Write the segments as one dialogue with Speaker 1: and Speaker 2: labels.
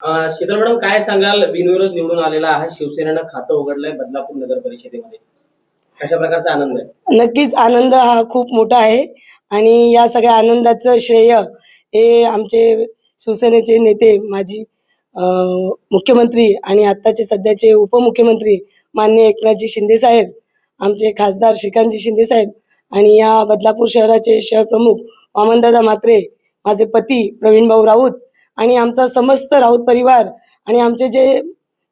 Speaker 1: Sheetal madam काय सांगाल? बिनविरोध निवडून आलेला आहे. शिवसेनेनं खातं उघडलंय बदलापूर नगर परिषदेमध्ये. कशा प्रकारचा आनंद आहे?
Speaker 2: नक्कीच आनंद हा खूप मोठा आहे. आणि या सगळ्या आनंदाचं श्रेय हे आमचे शिवसेनेचे नेते माजी मुख्यमंत्री आणि आत्ताचे सध्याचे उपमुख्यमंत्री माननीय एकनाथजी शिंदेसाहेब आमचे खासदार श्रीकांतजी शिंदेसाहेब आणि या बदलापूर शहराचे शहर प्रमुख वामनदादा म्हात्रे माझे पती प्रवीणभाऊ राऊत आणि आमचा समस्त राऊत परिवार आणि आमचे जे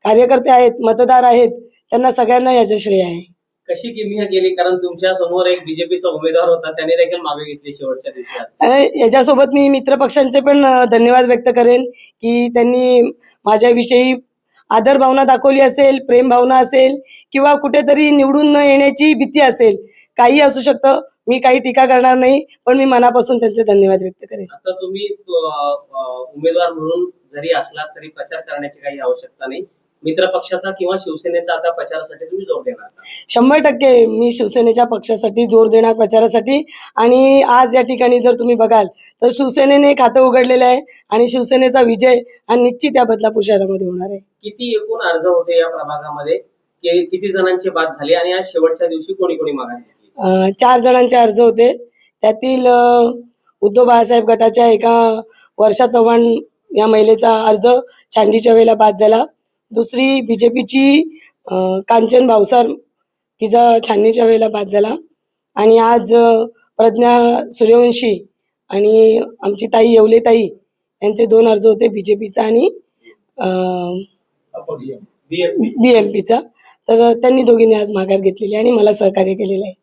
Speaker 2: कार्यकर्ते आहेत मतदार आहेत त्यांना सगळ्यांना याचं श्रेय आहे.
Speaker 1: कशी किमया केली? कारण तुमच्यासमोर एक बीजेपीचा उमेदवार होता त्याने देखील मागे घेतली शेवटच्या दिवशी
Speaker 2: याच्यासोबत मी मित्र पक्षांचे पण धन्यवाद व्यक्त करेन की त्यांनी माझ्याविषयी आदर भावना दाखवली असेल प्रेम भावना असेल किंवा कुठेतरी निवडून न येण्याची भीती असेल काही असू शकतं. मी काही टीका करणार नाही पण मी मनापासून त्यांचे धन्यवाद व्यक्त करेन.
Speaker 1: आता तुम्ही उमेदवार म्हणून जरी असलात तरी प्रचार करण्याची काही आवश्यकता नाही. मित्र पक्षाचा किंवा शिवसेनेचा आता प्रचारासाठी तुम्ही जोर देणार?
Speaker 2: शंभर टक्के मी शिवसेनेच्या पक्षासाठी जोर देणार प्रचारासाठी. आणि आज या ठिकाणी जर तुम्ही बघाल तर शिवसेनेने खातं उघडलेलं आहे आणि शिवसेनेचा विजय हा निश्चित या बदलापूर शहरामध्ये होणार आहे.
Speaker 1: किती एकूण अर्ज होते या प्रभागामध्ये? कि- किती जणांची बात झाली? आणि आज शेवटच्या दिवशी कोणी कोणी
Speaker 2: अ, चार जणांचे अर्ज होते. त्यातील उद्धव बाळासाहेब गटाच्या एका वर्षा चव्हाण या महिलेचा अर्ज छानजीच्या वेळेला बाद झाला. दुसरी बी जे पीची कांचन भावसार तिचा छाननीच्या वेळेला बाद झाला. आणि आज प्रज्ञा सूर्यवंशी आणि आमची ताई येवले ताई यांचे दोन अर्ज होते बी जे पीचा आणि बी एम पीचा. तर त्यांनी दोघींनी आज माघार घेतलेली आहे आणि मला सहकार्य केलेलं आहे.